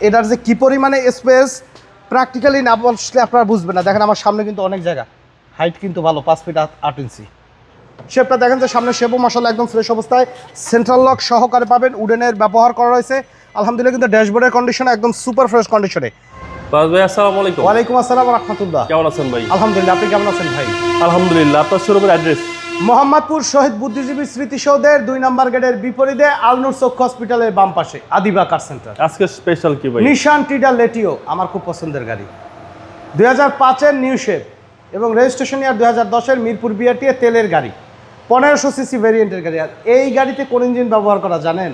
এটার যে কি পরিমাণে স্পেস প্র্যাকটিক্যালি না বসলে আপনারা বুঝবেন না। দেখেন আমার সামনে কিন্তু অনেক জায়গা। হাইট কিন্তু ভালো পাঁচ ফিট আট- ইঞ্চি। শেপটা দেখেন যে সামনে শেপও মশলা একদম ফ্রেশ অবস্থায়। সেন্ট্রাল লক সহকারে পাবেন উডেনের ব্যবহার করা রয়েছে। আলহামদুলিল্লাহ কিন্তু ড্যাশবোর্ডের কন্ডিশন একদম সুপার ফ্রেশ কন্ডিশনে বাস ভাই আসসালামু আলাইকুম। ওয়ালাইকুম আসসালাম রহমতুল্লাহ। কেমন আছেন ভাই? আলহামদুলিল্লাহ আপনি কেমন আছেন ভাই? আলহামদুলিল্লাহ আপনার শোরুমের অ্যাড্রেস মোহাম্মদপুর শহীদ বুদ্ধিজীবী স্মৃতিসৌধের দুই নম্বর গেটের বিপরীতে আলনুর চক্ষু হসপিটালের বাম পাশে আদিবা কার সেন্টার। আজকে স্পেশাল কি ভাই? নিশান টিডা লেটিও আমার খুব পছন্দের গাড়ি। দুই হাজার পাঁচের নিউ শেপ এবং রেজিস্ট্রেশন ইয়ার দুই হাজার দশের মিরপুর বিআরটিএ তেলের গাড়ি পনেরোশো সিসি ভেরিয়েন্টের গাড়ি। আর এই গাড়িতে কোন ইঞ্জিন ব্যবহার করা জানেন?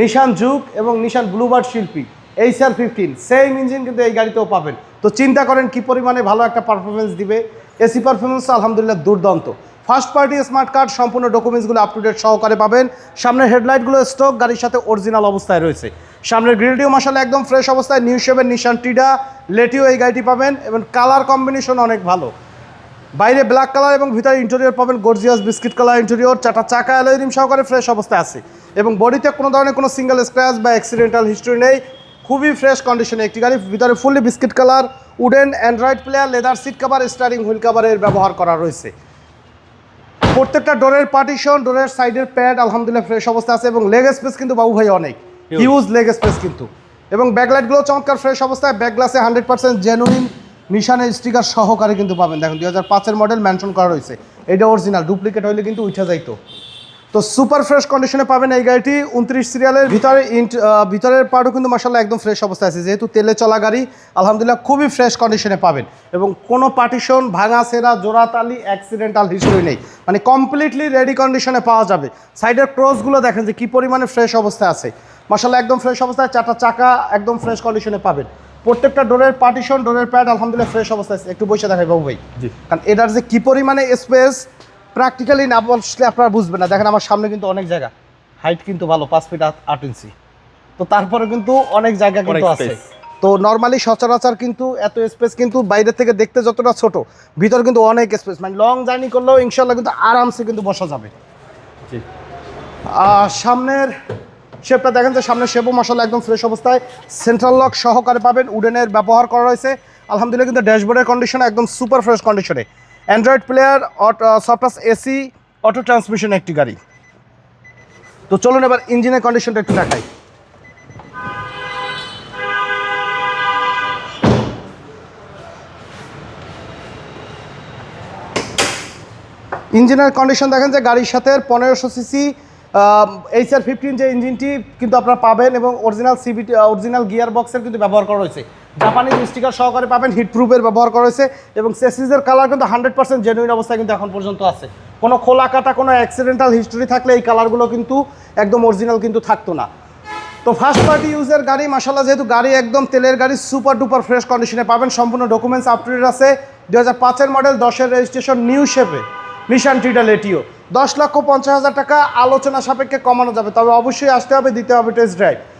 নিশান জুক এবং Nissan Bluebird Sylphy H R fifteen same engine কিন্তু এই গাড়িতেও পাবেন। তো চিন্তা করেন কি পরিমাণে ভালো একটা পারফরমেন্স দিবে। এসি পারফরমেন্স আলহামদুলিল্লাহ দুর্দান্ত। ফার্স্ট পার্টি স্মার্ট কার্ড সম্পূর্ণ ডকুমেন্টসগুলো আপ টু ডেট সহকারে পাবেন। সামনের হেডলাইটগুলো স্টক গাড়ির সাথে অরিজিনাল অবস্থায় রয়েছে। সামনের গ্রিলটিও মশালা একদম ফ্রেশ অবস্থায় নিউ শেভেন নিশান টিডা লেটিও এই গাড়িটি পাবেন এবং কালার কম্বিনেশন অনেক ভালো। বাইরে ব্ল্যাক কালার এবং ভিতরে ইন্টেরিয়র পাবেন গর্জিয়াস বিস্কিট কালার ইন্টেরিয়র চারটা চাকা অ্যালয় রিম সহকারে ফ্রেশ অবস্থায় আছে। এবং বডিতে কোনো ধরনের কোনো সিঙ্গেল স্ক্র্যাচ বা অ্যাক্সিডেন্টাল হিস্ট্রি নেই। খুবই ফ্রেশ কন্ডিশনে একটি গাড়ি, ভিতরে fully biscuit colour wooden Android player leather seat cover steering wheel কাভারের ব্যবহার করা রয়েছে। প্রত্যেকটা ডোরের পার্টিশন ডোরের সাইডের প্যাড আলহামদুলিল্লাহ ফ্রেশ অবস্থা আছে এবং লেগ স্পেস কিন্তু বাবু ভাই অনেক। হিউজ লেগ স্পেস কিন্তু। এবং ব্যাকলাইটগুলো চমৎকার ফ্রেশ অবস্থায়। ব্যাক গ্লাসে হান্ড্রেড পার্সেন্ট জেনুইন নিশানের স্টিকার সহকারে কিন্তু পাবেন। দেখুন দুই হাজার পাঁচের মডেল মেনশন করা রয়েছে। এটা অরিজিনাল ডুপ্লিকেট হইলে কিন্তু উঠে যাইতো। তো সুপার ফ্রেশ কন্ডিশনে পাবেন এই গাড়িটি। উনত্রিশ সিরিয়ালের ভিতরে ইন্ট ভিতরের পার্টও কিন্তু মাসাল্লাহ একদম ফ্রেশ অবস্থায় আছে। যেহেতু তেলে চলা গাড়ি আলহামদুলিল্লাহ খুবই ফ্রেশ কন্ডিশনে পাবেন। এবং কোনো পার্টিশন ভাঙা সেরা জোড়াতালি অ্যাক্সিডেন্টাল হিস্ট্রি নেই। মানে কমপ্লিটলি রেডি কন্ডিশনে পাওয়া যাবে। সাইডের ক্রসগুলো দেখেন যে কী পরিমাণে ফ্রেশ অবস্থায় আছে। মাসাল্লাহ একদম ফ্রেশ অবস্থায় চারটা চাকা একদম ফ্রেশ কন্ডিশনে পাবেন। প্রত্যেকটা ডোরের পার্টিশন ডোরের প্যাড আলহামদুলিল্লাহ ফ্রেশ অবস্থায় আছে। একটু বসে দেখাই বাবু ভাই। জি। কারণ এটার যে কী পরিমাণে স্পেস প্র্যাকটিক্যালি না বসলে আপনারা বুঝবেন না। দেখেন আমার সামনে কিন্তু অনেক জায়গা। হাইট কিন্তু ভালো পাঁচ ফিট আট- ইঞ্চি তো তারপরে কিন্তু অনেক জায়গা কিন্তু আছে। তো নর্মালি সচরাচর কিন্তু এত স্পেস কিন্তু বাইরে থেকে দেখতে যতটা ছোট ভিতর কিন্তু অনেক স্পেস মানে লং জার্নি করলেও ইনশাল্লাহ কিন্তু আরামসে কিন্তু বসা যাবে। জি। আর সামনের শেপটা দেখেন যে সামনের শেপও মশলা একদম ফ্রেশ অবস্থায়। সেন্ট্রাল লক সহকারে পাবেন উডেনের ব্যবহার করা রয়েছে। আলহামদুলিল্লাহ কিন্তু ড্যাশবোর্ডের কন্ডিশন একদম সুপার ফ্রেশ কন্ডিশনে অ্যান্ড্রয়েড প্লেয়ার সফটাস এসি অটো ট্রান্সমিশন একটি গাড়ি। তো চলুন এবার ইঞ্জিনের কন্ডিশনটা একটু দেখাই। ইঞ্জিনের কন্ডিশন দেখেন যে গাড়ির সাথে পনেরোশো সিসি এইচ আর ফিফটিন যে ইঞ্জিনটি কিন্তু আপনারা পাবেন এবং অরিজিনাল সিবিটি অরিজিনাল গিয়ার বক্সের কিন্তু ব্যবহার করা হয়েছে। জাপানি স্টিকার সহকারে পাবেন হিট প্রুফের ব্যবহার করা হয়েছে এবং সেসিসের কালার কিন্তু হান্ড্রেড পার্সেন্ট জেনুইন অবস্থায় কিন্তু এখন পর্যন্ত আছে। কোনো খোলা কাটা, কোনো অ্যাক্সিডেন্টাল হিস্টোরি থাকলে এই কালারগুলো কিন্তু একদম অরিজিনাল কিন্তু থাকতো না। তো ফার্স্ট পার্টি ইউজের গাড়ি মাসাল্লাহ যেহেতু গাড়ি একদম তেলের গাড়ি সুপার ডুপার ফ্রেশ কন্ডিশনে পাবেন, সম্পূর্ণ ডকুমেন্টস আপ টু ডেট আছে। দু হাজার পাঁচের মডেল দশের রেজিস্ট্রেশন নিউ শেপে নিশান টিটা লেটিও দশ লক্ষ পঞ্চাশ হাজার টাকা আলোচনা সাপেক্ষে কমানো যাবে, তবে অবশ্যই আসতে হবে, দিতে হবে টেস্ট ড্রাইভ